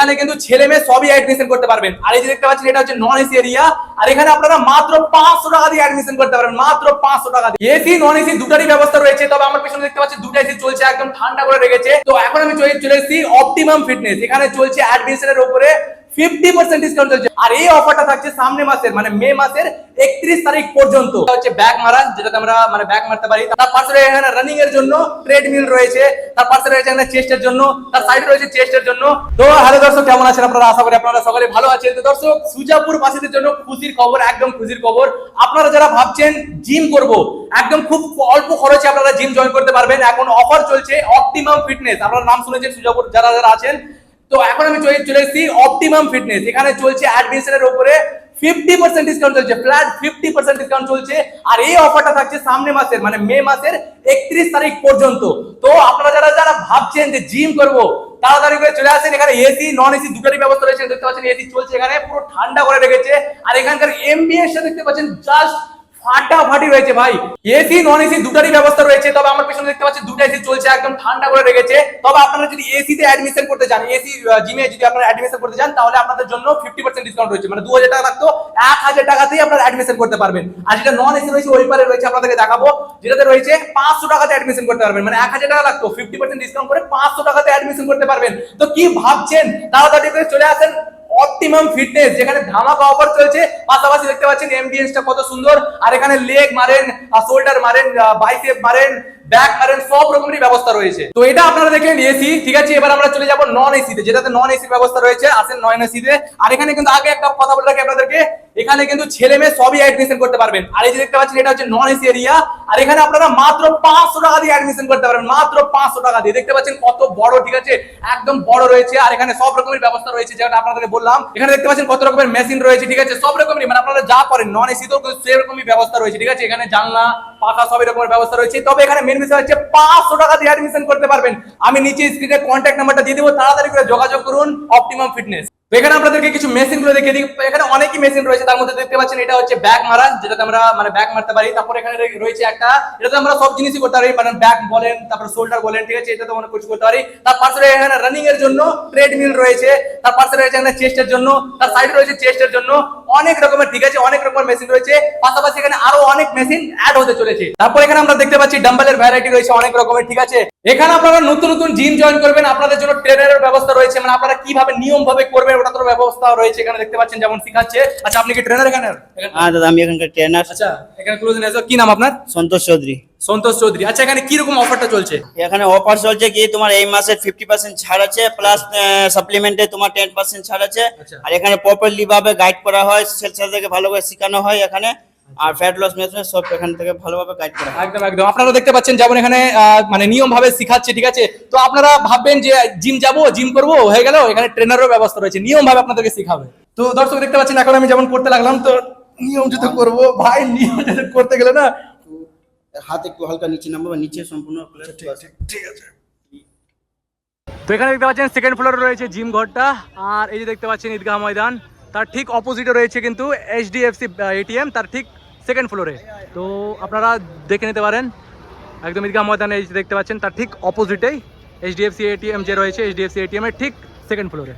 এখানে কিন্তু ছেলে মেয়ে সবই অ্যাডমিশন করতে পারবেন। আর এই যে দেখতে পাচ্ছেন, এটা হচ্ছে নন এসি এরিয়া আর এখানে আপনারা মাত্র পাঁচশো টাকা দিয়ে অ্যাডমিশন করতে পারবেন, মাত্র পাঁচশো টাকা দিয়ে। এসি নন এসি দুটারই ব্যবস্থা রয়েছে। তবে আমার পিছনে দেখতে পাচ্ছি দুটা এসি চলছে, একদম ঠান্ডা করে রেখেছে। তো এখন আমি চলে এসেছি অপটিমাম ফিটনেস এখানে চলছে অ্যাডমিশনের উপরে। ফিফটি পার্সেন্ট ডিসকাউন্ট চলছে। আর এই অফারটা থাকছে সামনে মাসের মানে মে মাসের একত্রিশ তারিখ পর্যন্ত। হচ্ছে ব্যাক মারা যেটাতে আমরা মানে ব্যাক মারতে পারি। তার পাশে এখানে রানিং এর জন্য ট্রেডমিল রয়েছে, তার পাশে রয়েছে এখানে চেস্টের জন্য, তার সাইডে রয়েছে চেস্টের জন্য। তো হ্যালো দর্শক, কেমন আছেন আপনারা? আশা করি আপনারা সকলে ভালো আছেন। তো দর্শক, সুজাপুর বাসীদের জন্য খুশির খবর, একদম খুশির খবর। আপনারা যারা ভাবছেন জিম করব, একদম খুব অল্প খরচে আপনারা জিম জয়েন করতে পারবেন। এখন অফার চলছে অপটিমাম ফিটনেস আপনারা নাম শুনেছেন সুজাপুর, যারা যারা আছেন তো এখন আমি চলে চলে এসেছি অপটিমাম ফিটনেস এখানে চলছে অ্যাডমিশনের উপরে ফিফটি পার্সেন্ট ডিসকাউন্ট চলছে ফ্ল্যাট ফিফটি পার্সেন্ট ডিসকাউন্ট চলছে। আর এই অফারটা থাকছে সামনে মাসের মানে মে মাসের একত্রিশ তারিখ পর্যন্ত। তো আপনারা যারা যারা ভাবছেন যে জিম করব, তাড়াতাড়ি করে চলে আসেন। এখানে এসি নন এসি দুটোরই ব্যবস্থা রয়েছে, দেখতে পাচ্ছেন এসি চলছে এখানে, পুরো ঠান্ডা করে রেখেছে। আর এখানকার এমবিএস দেখতে পাচ্ছেন জাস্ট ফাটাফাটি রয়েছে ভাই। এসি নন এসি দুটারই ব্যবস্থা রয়েছে। তবে আমার পিছনে দেখতে পাচ্ছি দুটো এসি চলছে, একদম ঠান্ডা করে রেখেছে। তবে আপনারা যদি এসি তে অ্যাডমিশন করতে চান এসি জিমে যদি আপনারা অ্যাডমিশন করতে চান, তাহলে আপনাদের জন্য ফিফটি পার্সেন্ট ডিসকাউন্ট রয়েছে। মানে দু হাজার টাকা থাকতো, এক হাজার টাকাতেই আপনারা অ্যাডমিশন করতে পারবেন। আর যেটা নন এসি রয়েছে, ওই পারে রয়েছে আপনাদেরকে দেখাবো। যেটাতে রয়েছে পাঁচশো টাকাতে অ্যাডমিশন করতে পারবেন। মানে এক হাজার টাকা লাগতো ফিফটি পার্সেন্ট ডিসকাউন্ট করে পাঁচশো টাকাতে অ্যাডমিশন করতে পারবেন। তো কি ভাবছেন? তাড়াতাড়ি করে চলে আসেন। অপটিমাম ফিটনেস যেখানে ধামাকা অফার চলছে। পাশাপাশি দেখতে পাচ্ছেন এমবিএন্সটা কত সুন্দর। আর এখানে লেগ মারেন শোল্ডার মারেন বাইসেপ মারেন ব্যাক মারেন সব রকমেরই ব্যবস্থা রয়েছে। তো এটা আপনারা দেখলেন এসি, ঠিক আছে? এবার আমরা চলে যাব নন এসিতে যেটাতে নন এসির ব্যবস্থা রয়েছে, আসেন নন এসিতে আর এখানে কিন্তু আগে একটা কথা বলে রাখি আপনাদেরকে, এখানে কিন্তু ছেলে মেয়ে সবই অ্যাডমিশন করতে পারবেন। আর এই যে দেখতে পাচ্ছেন, এটা হচ্ছে নন এসি এরিয়া আর এখানে আপনারা মাত্র পাঁচশো টাকা দিয়ে অ্যাডমিশন করতে পারবেন, মাত্র পাঁচশো টাকা দিয়ে। দেখতে পাচ্ছেন কত বড়, ঠিক আছে? একদম বড় রয়েছে। আর এখানে সব রকমের ব্যবস্থা রয়েছে, যেটা আপনাদেরকে বললাম। এখানে দেখতে পাচ্ছেন কত রকমের মেশিন রয়েছে, ঠিক আছে? সব রকমেরই। মানে আপনারা যা করেন নন এসি তো সেরকমই ব্যবস্থা রয়েছে, ঠিক আছে? এখানে জানলা পাখা সব এরকমের ব্যবস্থা রয়েছে। তবে এখানে মেন বিষয় হচ্ছে পাঁচশো টাকা দিয়ে অ্যাডমিশন করতে পারবেন। আমি নিচে স্ক্রিনে কন্ট্যাক্ট নাম্বারটা দিয়ে দেবো। তাড়াতাড়ি করে যোগাযোগ করুন অপটিমাম ফিটনেস এখানে আপনাদেরকে কিছু মেশিনগুলো দেখিয়ে দিই। এখানে অনেকই মেশিন রয়েছে, তার মধ্যে দেখতে পাচ্ছেন এটা হচ্ছে ব্যাক মারা যেটাতে আমরা মানে ব্যাক মারতে পারি। তারপর এখানে রয়েছে একটা, এটাতে আমরা সব জিনিসই করতে পারি মানে ব্যাক বলেন, তারপর শোল্ডার বলেন, ঠিক আছে, এটাতে অনেক কিছু করতে পারি। তার পাশে এখানে রানিং এর জন্য ট্রেডমিল রয়েছে, তার পাশে রয়েছে এখানে চেস্টের জন্য, তার সাইডে রয়েছে চেস্টের জন্য, অনেক রকমের, ঠিক আছে, অনেক রকমের মেশিন রয়েছে। পাশাপাশি এখানে আরও অনেক মেশিন অ্যাড হতে চলেছে। তারপর এখানে আমরা দেখতে পাচ্ছি ডাম্বেলের ভ্যারাইটি রয়েছে অনেক রকমের, ঠিক আছে। এখানে আপনারা নতুন নতুন জিম জয়েন করবেন আপনাদের জন্য ট্রেনারের ব্যবস্থা রয়েছে মানে আপনারা কীভাবে নিয়ম ভাবে করবেন ওটা তো ব্যবস্থা রয়েছে এখানে দেখতে পাচ্ছেন যেমন শিখাচ্ছে। আচ্ছা আপনি কি ট্রেনার এখানে হ্যাঁ দাদা আমি এখানকার ট্রেনার আচ্ছা এখানে ক্লোজ কি নাম আপনার? সন্তোষ চৌধুরী। সন্তোষ চৌধুরী। আচ্ছা এখানে কি রকম অফারটা চলছে? এখানে অফার চলছে কি তোমার এই মাসে ফিফটি পার্সেন্ট ছাড় আছে প্লাস সাপ্লিমেন্টে তোমার টেন পার্সেন্ট ছাড় আছে। আচ্ছা। আর এখানে প্রপারলি ভাবে গাইড করা হয় সেলসাল থেকে ভালোভাবে শেখানো হয় এখানে। আর ফ্যাট লস মেশিন সব এখান থেকে ভালোভাবে গাইড করা একদম একদম। আপনারা দেখতে পাচ্ছেন যেমন এখানে মানে নিয়ম ভাবে শিখাচ্ছে ঠিক আছে? তো আপনারা ভাববেন যে জিম যাব জিম করব হয়ে গেল এখানে ট্রেনারের ব্যবস্থা রয়েছে নিয়ম ভাবে আপনাদেরকে শিখাবে। তো দর্শক দেখতে পাচ্ছেন এখন আমি যেমন করতে লাগলাম তো নিয়ম যদি করব ভাই নিয়ম করতে গেলে না হাত একটু হালকা নিচে নামবো নিচে সম্পূর্ণ ঠিক আছে। তো এখানে দেখতে পাচ্ছেন সেকেন্ড ফ্লোরে রয়েছে জিম ঘরটা আর এই যে দেখতে পাচ্ছেন ঈদগাহ ময়দান তার ঠিক অপোজিটে রয়েছে কিন্তু এইচডিএফসি এটিএম তার ঠিক সেকেন্ড ফ্লোরে তো আপনারা দেখে নিতে পারেন। একদম ঈদগাহ ময়দানে দেখতে পাচ্ছেন, তার ঠিক অপোজিটেই এইচডিএফসি এটিএম যে রয়েছে এইচডিএফসি এটিএমের ঠিক সেকেন্ড ফ্লোরে